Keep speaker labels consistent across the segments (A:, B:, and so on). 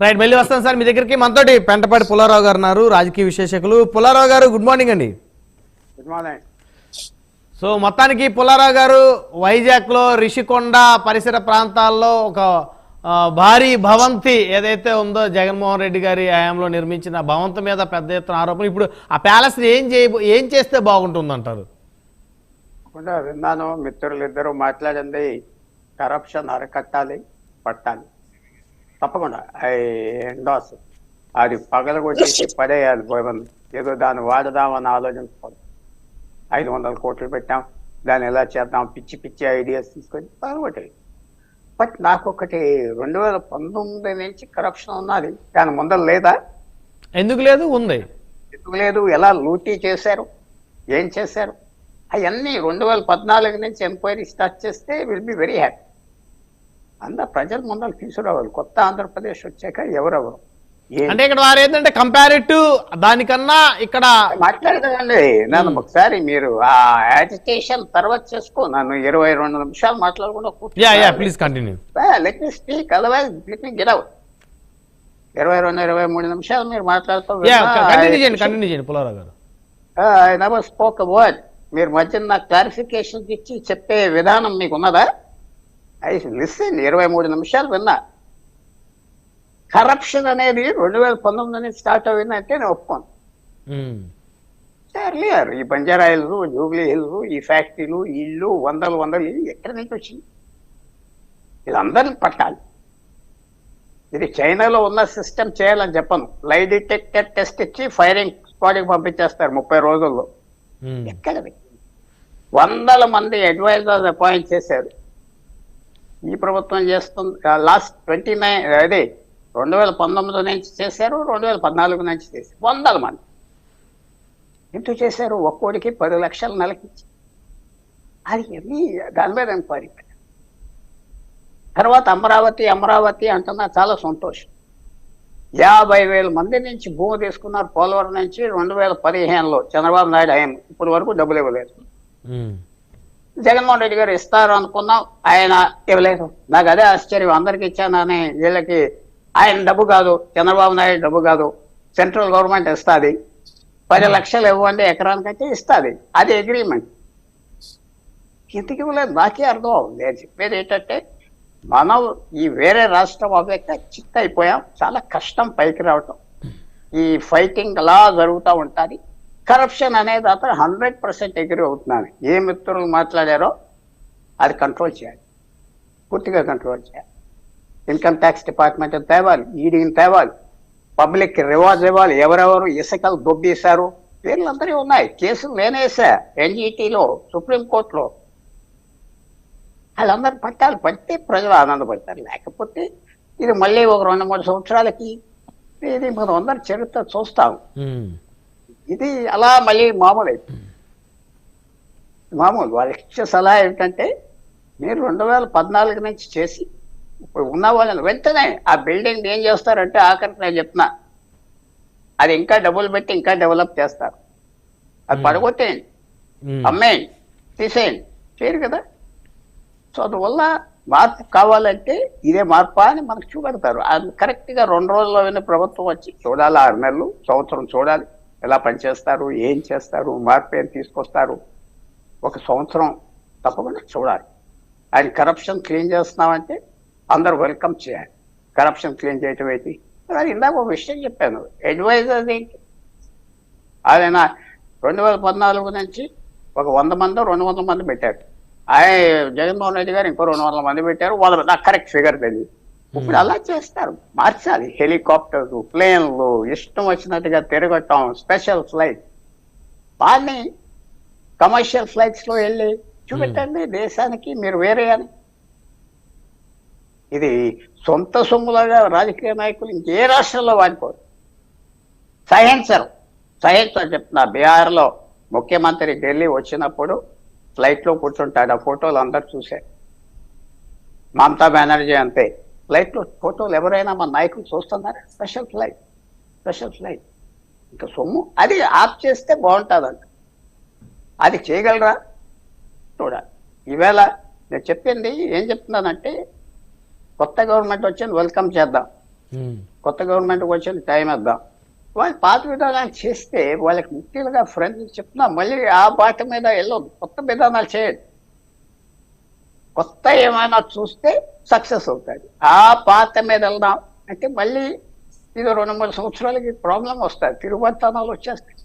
A: Right మళ్ళీ వస్తాను sir మీ దగ్గరికి. మనతోటి పెంటపాటి పుల్లారావు గారు ఉన్నారు రాజకీయ విశ్లేషకులు పుల్లారావు గారు గుడ్ మార్నింగ్ అండి.
B: గుడ్ మార్నింగ్
A: సో మొత్తానికి పుల్లారావు గారు వైజాగ్లో రిషికొండ పరిసర ప్రాంతాల్లో ఒక భారీ భవంతి ఏదైతే ఉందో జగన్మోహన్ రెడ్డి గారి హయాంలో నిర్మించిన భవంతి మీద పెద్ద ఎత్తున ఆరోపణ ఇప్పుడు ఆ ప్యాలెస్ ఏం చేయ ఏం చేస్తే బాగుంటుందంటారు?
B: కూడా విన్నాను మిత్రులు ఇద్దరు మాట్లాడింది కరప్షన్ అరకట్టాలి పట్టాలి. తప్పకుండా. ఐ ఎండాస్ అది పగలగొట్టేసి పడేయాలి భవన్ ఏదో దాన్ని వాడదామని ఆలోచించుకోవాలి ఐదు వందల కోట్లు పెట్టాం. దాన్ని ఎలా చేద్దాం? పిచ్చి పిచ్చి ఐడియాస్ తీసుకొని పగలగొట్టాయి బట్ నాకు ఒకటి రెండు వేల పంతొమ్మిది నుంచి కరప్షన్ ఉన్నది. దాని ముందర లేదా?
A: ఎందుకు లేదు? ఉంది.
B: ఎందుకు లేదు? ఎలా లూటీ చేశారు? ఏం చేశారు? అవన్నీ రెండు వేల పద్నాలుగు నుంచి ఎంక్వైరీ స్టార్ట్ చేస్తే విల్ బి వెరీ హ్యాపీ. అందరు ప్రజల ముందర తీసుకురావాలి. కొత్త ఆంధ్రప్రదేశ్ వచ్చాక ఎవరెవరు?
A: అంటే ఇక్కడ వారు ఏంటంటే కంపారిటివ్ దానికన్నా ఇక్కడ
B: మాట్లాడదండి. నన్ను ఒకసారి మీరు ఆ యాజిటేషన్ తర్వాత చేసుకో. నన్ను ఇరవై రెండు నిమిషాలు మాట్లాడకుండా
A: please continue
B: let me speak otherwise let me get out ఇరవై రెండు ఇరవై మూడు నిమిషాలు మీరు మాట్లాడుతూ ఐ నెవర్ స్పోక్ వర్డ్ మీరు మధ్య నాకు క్లారిఫికేషన్ ఇచ్చి చెప్పే విధానం మీకు ఉన్నదా ఐ లిసన్ ఇరవై మూడు నిమిషాలు విన్నా. కరప్షన్ అనేది రెండు వేల పంతొమ్మిది నుంచి స్టార్ట్ అయిందంటే నేను ఒప్పుకోను. ఎర్లియర్ ఈ బంజారా హిల్స్ జూబ్లీ హిల్స్ ఈ ఫ్యాక్టరీలు ఇల్లు వందలు వందలు ఇల్లు ఎక్కడి నుంచి వచ్చింది? వీళ్ళందరిని పట్టాలి. ఇది చైనాలో ఉన్న సిస్టమ్ చేయాలని చెప్పను. లై డిటెక్టర్ టెస్ట్ ఇచ్చి ఫైరింగ్ స్క్వాడ్కి పంపించేస్తారు ముప్పై రోజుల్లో.
A: ఉమ్.
B: ఎక్కడది వందల మంది అడ్వైజర్స్ అపాయింట్ చేశారు. ఈ ప్రభుత్వం చేస్తుంది. లాస్ట్ ట్వంటీ నైన్ అదే రెండు వేల పంతొమ్మిది నుంచి చేశారు రెండు వేల పద్నాలుగు నుంచి చేశారు. వందల మంది. ఎందుకు చేశారు? ఒక్కోడికి పది లక్షల నెలకిచ్చి. అది ఎన్ని దాని మీద ఎంక్వైరీ తర్వాత అమరావతి అమరావతి అంటున్నా చాలా సంతోషం. యాభై వేల మంది నుంచి భూమి తీసుకున్నారు పోలవరం నుంచి రెండు వేల పదిహేనులో. చంద్రబాబు నాయుడు ఆయన ఇప్పటి వరకు డబ్బులు ఇవ్వలేదు. జగన్మోహన్ రెడ్డి గారు ఇస్తారు అనుకున్నాం ఆయన ఇవ్వలేదు. నాకు అదే ఆశ్చర్యం. అందరికి ఇచ్చానని వీళ్ళకి ఆయన డబ్బు కాదు చంద్రబాబు నాయుడు డబ్బు కాదు. సెంట్రల్ గవర్నమెంట్ ఇస్తుంది. పది లక్షలు ఇవ్వండి ఎకరానికైతే ఇస్తుంది. అది అగ్రిమెంట్. ఎందుకు ఇవ్వలేదు? నాకే అర్థం అవుతుంది. నేను చెప్పేది ఏంటంటే మనం ఈ వేరే రాష్ట్రం అవ్వక చిక్ అయిపోయాం చాలా కష్టం పైకి రావటం. ఈ ఫైటింగ్ అలా జరుగుతూ ఉంటుంది. కరప్షన్ అనేది అతను హండ్రెడ్ పర్సెంట్ ఎగ్రీ అవుతున్నాను ఏ మిత్రులు మాట్లాడారో అది కంట్రోల్ చేయాలి. పూర్తిగా కంట్రోల్ చేయాలి. ఇన్కమ్ ట్యాక్స్ డిపార్ట్మెంట్ తేవాలి? ఈడీని తేవాలి. పబ్లిక్ రివార్డ్స్ ఇవ్వాలి. ఎవరెవరు ఇసుకలు దొబ్బేశారు? వీళ్ళందరూ ఉన్నాయి. కేసులు నేనేసా ఎన్జిటిలో సుప్రీంకోర్టులో వాళ్ళందరూ పట్టాలి పడితే ప్రజలు ఆనందపడతారు. లేకపోతే ఇది మళ్ళీ ఒక రెండు మూడు సంవత్సరాలకి ఇది మనం అందరి చరిత్ర చూస్తాం. ఇది అలా మళ్ళీ మామూలు అయిపోయింది. మామూలు వాళ్ళ ఇచ్చే సలహా ఏమిటంటే మీరు రెండు వేల పద్నాలుగు నుంచి చేసి ఇప్పుడు ఉన్న వాళ్ళని వెంటనే ఆ బిల్డింగ్ ఏం చేస్తారంటే ఆఖరికి నేను చెప్తున్నా. అది ఇంకా డబ్బులు పెట్టి ఇంకా డెవలప్ చేస్తారు. అది. పడగొట్టేయండి. అమ్మేయండి. తీసేయండి. చేయరు కదా? సో అందువల్ల మార్పు కావాలంటే ఇదే మార్పా అని మనకు చూపెడతారు. అది కరెక్ట్గా రెండు రోజుల్లో ప్రభుత్వం వచ్చి చూడాలి ఆరు నెలలు సంవత్సరం చూడాలి. ఎలా పనిచేస్తారు ఏం చేస్తారు మార్పు ఏం తీసుకొస్తారు ఒక సంవత్సరం తప్పకుండా చూడాలి. ఆయన కరప్షన్ క్లీన్ చేస్తున్నామంటే అందరూ వెల్కమ్ చేయాలి. కరప్షన్ క్లీన్ చేయటం ఏంటి? అది ఇందాక ఒక విషయం చెప్పాను. అడ్వైజర్స్ ఏంటి? ఆయన రెండు వేల పద్నాలుగు నుంచి ఒక వంద మంది రెండు వందల మంది పెట్టారు. ఆయన జగన్మోహన్ రెడ్డి గారు ఇంకో రెండు వందల మంది పెట్టారు. వాళ్ళ నాకు కరెక్ట్ ఫిగర్ తెలియదు. ఇప్పుడు అలా చేస్తారు. మార్చాలి. హెలికాప్టర్స్ ప్లేన్లు ఇష్టం వచ్చినట్టుగా తిరగటం స్పెషల్ ఫ్లైట్. దాన్ని కమర్షియల్ ఫ్లైట్స్లో వెళ్ళి చూపెట్టండి దేశానికి మీరు వేరే అని. ఇది సొంత సొమ్ములాగా రాజకీయ నాయకులు ఇంకే రాష్ట్రంలో వాడుకోరు. సహించరు సహించరు చెప్తున్నా. బీహార్లో ముఖ్యమంత్రి ఢిల్లీ వచ్చినప్పుడు ఫ్లైట్లో కూర్చుంటాడు. ఆ ఫోటోలు అందరు చూశారు. మమతా బెనర్జీ అంతే. ఫ్లైట్లో ఫోటోలు ఎవరైనా మన నాయకులు చూస్తున్నారా? స్పెషల్ ఫ్లైట్ స్పెషల్ ఫ్లైట్ ఇంకా సొమ్ము అది ఆఫ్ చేస్తే బాగుంటుందంట. అది చేయగలరా? చూడాలి. ఈవేళ నేను చెప్పింది ఏం చెప్తున్నానంటే కొత్త గవర్నమెంట్ వచ్చింది వెల్కమ్ చేద్దాం. కొత్త గవర్నమెంట్ వచ్చి టైం ఇద్దాం. వాళ్ళు పాత విధానాలు చేస్తే వాళ్ళకి ముఖ్యంగా ఫ్రెండ్స్ చెప్తున్నా మళ్ళీ ఆ బాట మీద వెళ్ళొద్దు. కొత్త విధానాలు చేయండి. కొత్త ఏమైనా చూస్తే సక్సెస్ అవుతుంది ఆ పాత మీద వెళ్దాం. అంటే మళ్ళీ ఇది రెండు మూడు సంవత్సరాలకి ప్రాబ్లం వస్తుంది. తిరుగుబడితనాలు వచ్చేస్తాయి.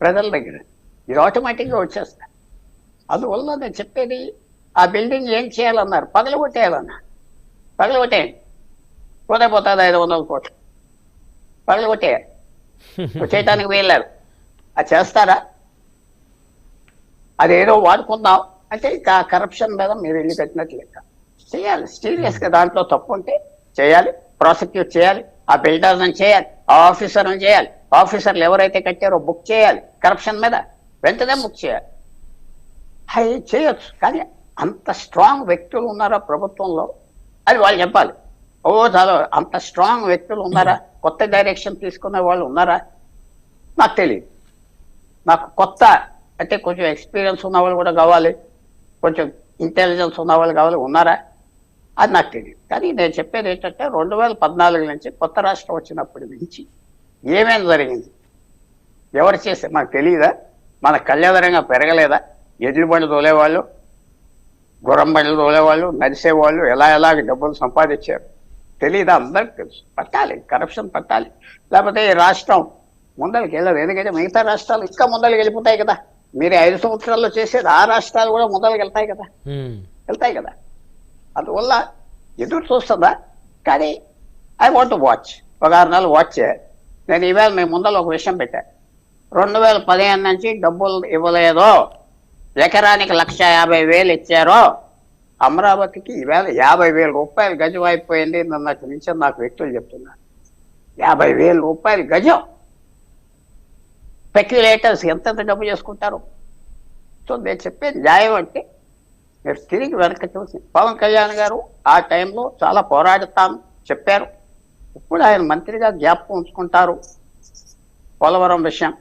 B: ప్రజల దగ్గర. ఇది ఆటోమేటిక్గా వచ్చేస్తాయి. అందువల్ల నేను చెప్పేది ఆ బిల్డింగ్ ఏం చేయాలన్నారు? పగలగొట్టేయాలన్నారు. పగలగొట్టేయండి. పోతే పోతుంది ఐదు వందల కోట్లు. పగలగొట్టేయాలి. చేయటానికి వీల్లేదు. అది చేస్తారా? అదేదో వాడుకుందాం. అంటే ఇక కరప్షన్ మీద మీరు ఇల్లు కట్టినట్లు లెక్క. చేయాలి. సీరియస్గా దాంట్లో తప్పు ఉంటే చేయాలి. ప్రాసిక్యూట్ చేయాలి. ఆ బిల్డర్లను చేయాలి. ఆ ఆఫీసర్లను చేయాలి. ఆఫీసర్లు ఎవరైతే కట్టారో బుక్ చేయాలి. కరప్షన్ మీద వెంటనే బుక్ చేయాలి. అవి చేయొచ్చు. కానీ అంత స్ట్రాంగ్ వ్యక్తులు ఉన్నారా ప్రభుత్వంలో? అది వాళ్ళు చెప్పాలి. ఓ చాలా అంత స్ట్రాంగ్ వ్యక్తులు ఉన్నారా? కొత్త డైరెక్షన్ తీసుకునే వాళ్ళు ఉన్నారా? నాకు తెలియదు నాకు కొత్త అంటే కొంచెం ఎక్స్పీరియన్స్ ఉన్న వాళ్ళు కూడా కావాలి. కొంచెం ఇంటెలిజెన్స్ ఉన్న వాళ్ళు కావాలి ఉన్నారా? అది నాకు తెలియదు. కానీ నేను చెప్పేది ఏంటంటే రెండు వేల పద్నాలుగు నుంచి కొత్త రాష్ట్రం వచ్చినప్పటి నుంచి ఏమేమి జరిగింది? ఎవరు చేస్తే మాకు తెలియదా? మన కళ్యాణరంగా పెరగలేదా? ఎడ్ల బండి తోలేవాళ్ళు గుర్రం బండ్లు తోలేవాళ్ళు నడిసేవాళ్ళు ఎలా ఎలాగ డబ్బులు సంపాదించారు? తెలియదా అందరికి తెలుసు. పట్టాలి కరప్షన్ పట్టాలి. లేకపోతే ఈ రాష్ట్రం ముందరికి వెళ్ళదు. ఎందుకంటే మిగతా రాష్ట్రాలు ఇంకా ముందరికి వెళ్ళిపోతాయి కదా. మీరు ఐదు సంవత్సరాల్లో చేసేది ఆ రాష్ట్రాలు కూడా ముందరికి వెళ్తాయి కదా. వెళ్తాయి కదా. అందువల్ల ఎదురు చూస్తుందా? కానీ ఐ వాంట్ వాచ్ ఒక ఆరు నెలలు వాచ్ చేయాలి. నేను ఈవేళ మీ ముందర ఒక విషయం పెట్టా. రెండు వేల పదిహేను నుంచి డబ్బులు ఇవ్వలేదో ఎకరానికి లక్ష యాభై వేలు ఇచ్చారో అమరావతికి ఈవేళ యాభై వేల రూపాయలు గజం అయిపోయింది నన్నటి నుంచి నాకు వ్యక్తులు చెప్తున్నారు. యాభై వేల రూపాయలు గజం. స్పెక్యులేటర్స్ ఎంతెంత డబ్బు చేసుకుంటారు. సో నేను చెప్పేది న్యాయం అంటే మీరు తిరిగి వెనక చూసి పవన్ కళ్యాణ్ గారు ఆ టైంలో చాలా పోరాడుతాం చెప్పారు. ఇప్పుడు ఆయన మంత్రిగా జ్ఞాపకం ఉంచుకుంటారు పోలవరం విషయం.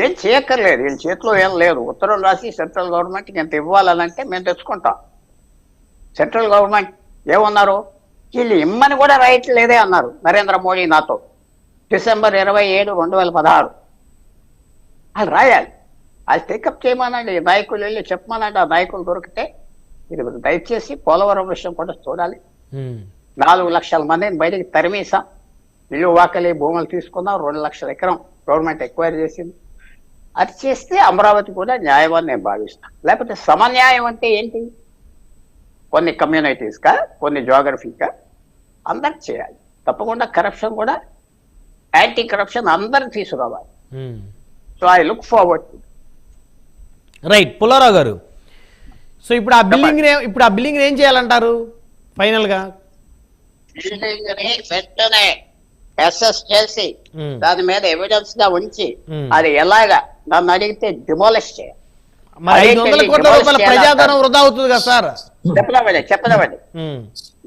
B: ఏం చేయక్కర్లేదు వీళ్ళ చేతిలో ఏం లేదు. ఉత్తరం రాసి సెంట్రల్ గవర్నమెంట్కి ఎంత ఇవ్వాలనంటే మేము తెచ్చుకుంటాం. సెంట్రల్ గవర్నమెంట్ ఏమన్నారు? వీళ్ళు ఇమ్మని కూడా రైట్ లేదే అన్నారు నరేంద్ర మోడీ నాతో. డిసెంబర్ ఇరవై ఏడు రెండు వేల పదహారు. వాళ్ళు రాయాలి అది టేకప్ చేయమనండి. నాయకులు వెళ్ళి చెప్పమనండి. ఆ నాయకులు దొరికితే ఇది దయచేసి పోలవరం విషయం కూడా చూడాలి. నాలుగు లక్షల మందిని బయటికి తరిమేసాం ఇల్లు వాకలి భూములు తీసుకుందాం రెండు లక్షల ఎకరం గవర్నమెంట్ ఎక్వైర్ చేసింది. అది చేస్తే అమరావతి కూడా న్యాయం అని నేను భావిస్తాను లేకపోతే సమన్యాయం అంటే ఏంటి? కొన్ని కమ్యూనిటీస్కా కొన్ని జోగ్రఫీకా అందరికి చేయాలి. తప్పకుండా కరప్షన్ కూడా యాంటీ కరప్షన్ అందరికి తీసుకురావాలి. So I look forward
A: right Pullarao గారు. సో ఇప్పుడు ఆ బిల్డింగ్ ఇప్పుడు ఆ బిల్డింగ్ ఏం చేయాలంటారు? ఫైనల్గా
B: వెంటనే ఎస్ఎస్ చేసి
A: ఉమ్,
B: దాని మీద ఎవిడెన్స్గా ఉంచి
A: Hmm.
B: అది ఎలాగా? నన్ను అడిగితే డిమాలిష్ చేయాలి.
A: ప్రజాధనం వృధా అవుతుంది కదా సార్?
B: చెప్పలేమండి చెప్పలేమండి
A: ఉమ్,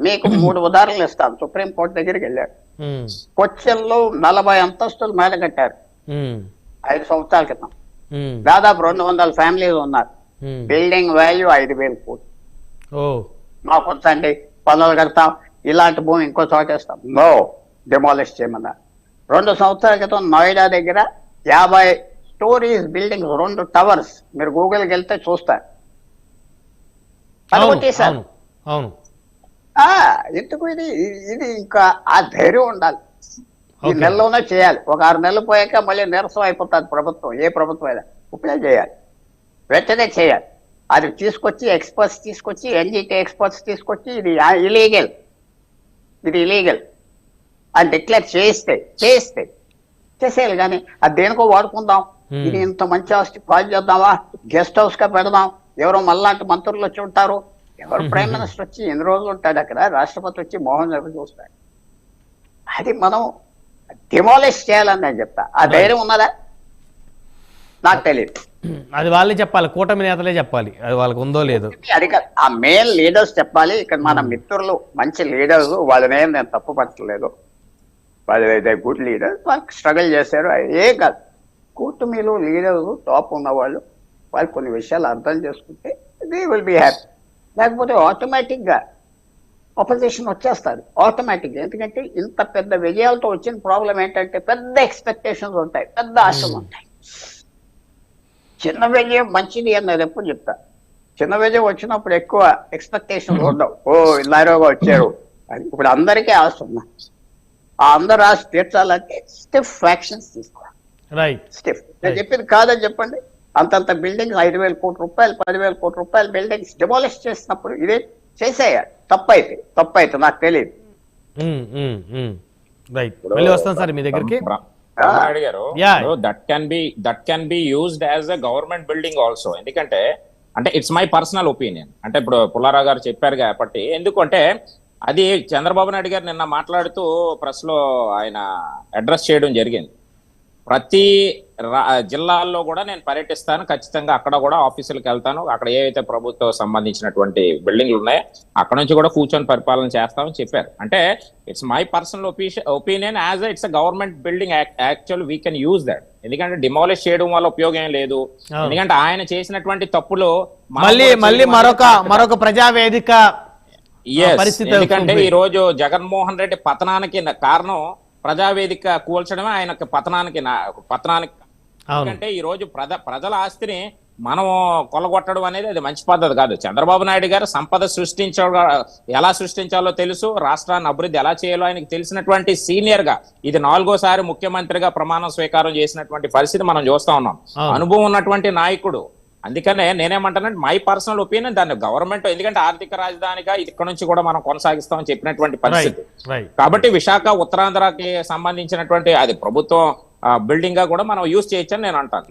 B: మీకు మూడు ఉదాహరణలు ఇస్తాను. సుప్రీం కోర్టు దగ్గరికి వెళ్ళారు
A: ఉమ్,
B: కొచ్చిన్లో నలభై అంతస్తులు మేడ కట్టారు ఐదు సంవత్సరాల క్రితం. దాదాపు రెండు వందల ఫ్యామిలీలు ఉన్నారు. బిల్డింగ్ వాల్యూ ఐదు వేలు కోట్లు మాకు వద్దండి పనులు కడతాం ఇలాంటి భూమి ఇంకో చోట వేస్తాం. నో డిమాలిష్ చేయమన్నారు. రెండు సంవత్సరాల క్రితం నోయిడా దగ్గర యాభై స్టోరీస్ బిల్డింగ్ రెండు టవర్స్. మీరు గూగుల్కి వెళ్తే చూస్తారు. ఎందుకు ఇది? ఇది ఇంకా ఆ ధైర్యం ఉండాలి. ఈ. నెలలోనే చేయాలి. ఒక ఆరు నెలలు పోయాక మళ్ళీ నీరసం అయిపోతుంది ప్రభుత్వం ఏ ప్రభుత్వం అయినా. ఇప్పుడే చేయాలి. వెంటనే చేయాలి. అది తీసుకొచ్చి ఎక్స్పర్ట్స్ తీసుకొచ్చి ఎన్జిటి ఎక్స్పర్ట్స్ తీసుకొచ్చి ఇది ఇలీగల్ ఇది ఇలీగల్ అని డిక్లేర్ చేయిస్తే చేయిస్తే చేసేయాలి కానీ అది దేనికో వాడుకుందాం.
A: Hmm.
B: ఇది ఇంత మంచి ఆస్తి కాల్ చేద్దామా? గెస్ట్ హౌస్గా పెడదాం. ఎవరో మళ్ళాంటి మంత్రులు వచ్చి ఉంటారు. ఎవరు ప్రైమ్ మినిస్టర్ వచ్చి ఎన్ని రోజులు ఉంటాడు అక్కడ? రాష్ట్రపతి వచ్చి మోహన్ గారు చూస్తాడు. అది మనం డిమాలిష్ చేయాలని నేను చెప్తా. ఆ ధైర్యం ఉన్నదా? నాకు తెలియదు
A: అది వాళ్ళే చెప్పాలి. కూటమి నేతలే చెప్పాలి. అది వాళ్ళకి ఉందో లేదో.
B: అది కాదు. ఆ మెయిన్ లీడర్స్ చెప్పాలి. ఇక్కడ మన మిత్రులు మంచి లీడర్స్ వాళ్ళనేం నేను తప్పు పట్టలేదు. వాళ్ళు గుడ్ లీడర్ వాళ్ళు స్ట్రగుల్ చేశారు. ఏ కాదు. కూటమిలు లీడర్స్ టాప్ ఉన్నవాళ్ళు వాళ్ళు కొన్ని విషయాలు అర్థం చేసుకుంటే దే విల్ బి హ్యాపీ లేకపోతే ఆటోమేటిక్గా ఆపోజిషన్ వచ్చేస్తారు. ఆటోమేటిక్ ఎందుకంటే ఇంత పెద్ద విజయాలతో వచ్చిన ప్రాబ్లం ఏంటంటే పెద్ద ఎక్స్పెక్టేషన్స్ ఉంటాయి. పెద్ద ఆశలు ఉంటాయి. చిన్న విజయం మంచిది అన్నది ఎప్పుడు చెప్తా. చిన్న విజయం వచ్చినప్పుడు ఎక్కువ ఎక్స్పెక్టేషన్స్ ఉండవు. ఓ ఇల్లారోగా వచ్చారు. అని ఇప్పుడు అందరికీ ఆశ ఉన్నాయి ఆ అందరు ఆశ తీర్చాలంటే స్టిఫ్ ఫ్యాక్షన్స్ తీసుకోవాలి.
A: రైట్
B: స్టిఫ్ నేను చెప్పింది కాదని చెప్పండి. అంతంత బిల్డింగ్ ఐదు వేల కోట్ల రూపాయలు పదివేల కోట్ల రూపాయలు బిల్డింగ్స్ డిమాలిష్ చేసినప్పుడు ఇదే చేసేయాలి తప్పైతే తప్పైతే నాకు తెలియదు
A: రైట్ మళ్ళీ వస్తాను సార్ మీ దగ్గరికి.
C: That can be that can be used as a government building also ఎందుకంటే అంటే ఇట్స్ మై పర్సనల్ ఒపీనియన్ అంటే ఇప్పుడు పుల్లారావు గారు చెప్పారు కాబట్టి ఎందుకంటే అది చంద్రబాబు నాయుడు గారు నిన్న మాట్లాడుతూ ప్రెస్లో ఆయన అడ్రస్ చేయడం జరిగింది. ప్రతి రా- జిల్లాల్లో కూడా నేను పర్యటిస్తాను ఖచ్చితంగా అక్కడ కూడా ఆఫీసులకు వెళ్తాను అక్కడ ఏవైతే ప్రభుత్వ సంబంధించినటువంటి బిల్డింగ్లు ఉన్నాయో అక్కడ నుంచి కూడా కూర్చొని పరిపాలన చేస్తామని చెప్పారు అంటే it's my personal opinion as it's government building actual we can use that ఎందుకంటే డిమాలిష్ చేయడం వల్ల ఉపయోగం లేదు. ఎందుకంటే ఆయన చేసినటువంటి తప్పులు
A: మళ్ళీ మళ్ళీ మరొక. మరొక ప్రజావేదిక
C: ఎందుకంటే. ఈ రోజు జగన్మోహన్ రెడ్డి పతనానికి కారణం ప్రజావేదిక కూల్చడమే ఆయనకు పతనానికి పతనానికి ఎందుకంటే ఈ రోజు ప్రజ ప్రజల ఆస్తిని మనం కొలగొట్టడం అనేది అది మంచి పద్ధతి కాదు. చంద్రబాబు నాయుడు గారు సంపద సృష్టించ ఎలా సృష్టించాలో తెలుసు రాష్ట్రాన్ని అభివృద్ధి ఎలా చేయాలో ఆయనకి తెలిసినటువంటి సీనియర్గా ఇది నాలుగోసారి ముఖ్యమంత్రిగా ప్రమాణం స్వీకారం చేసినటువంటి పరిస్థితి మనం చూస్తా ఉన్నాం. అనుభవం ఉన్నటువంటి నాయకుడు అందుకనే నేనేమంటానంటే మై పర్సనల్ ఒపీనియన్ దాన్ని గవర్నమెంట్ ఎందుకంటే ఆర్థిక రాజధానిగా ఇక్కడ నుంచి కూడా మనం కొనసాగిస్తామని చెప్పినటువంటి పరిస్థితి. కాబట్టి విశాఖ ఉత్తరాంధ్రకి సంబంధించినటువంటి అది ప్రభుత్వం బిల్డింగ్గా కూడా మనం యూజ్ చేయొచ్చని నేను అంటాను